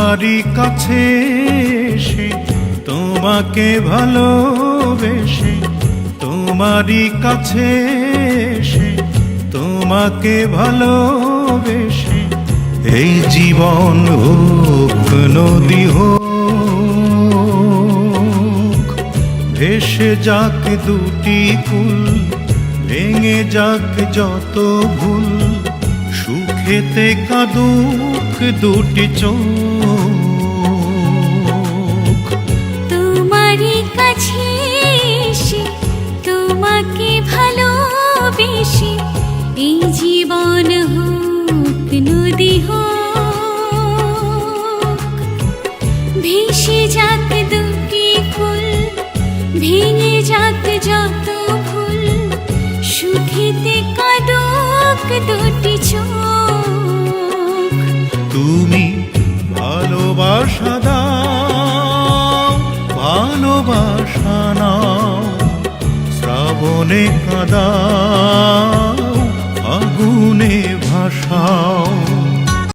তোমারই কাছে এসে তোমাকে ভালোবেসে, তোমারই কাছে এসে তোমাকে ভালোবেসে। এই জীবন হোক, নদী হোক, ভেসে যাক দুটি ফুল, ভেঙে যাক যত ভুল, সুখেতে কাদুক দুটি চোখ। ভেসে যাক দুটি ফুল, ভেঙে যাক যত ফুল। সুখেতে কাদক দুটি চোখ। তুমি ভালোবাসা দাও, ভালোবাসা নাও, শ্রাবণে কাদাও, আগুনে ভাসাও।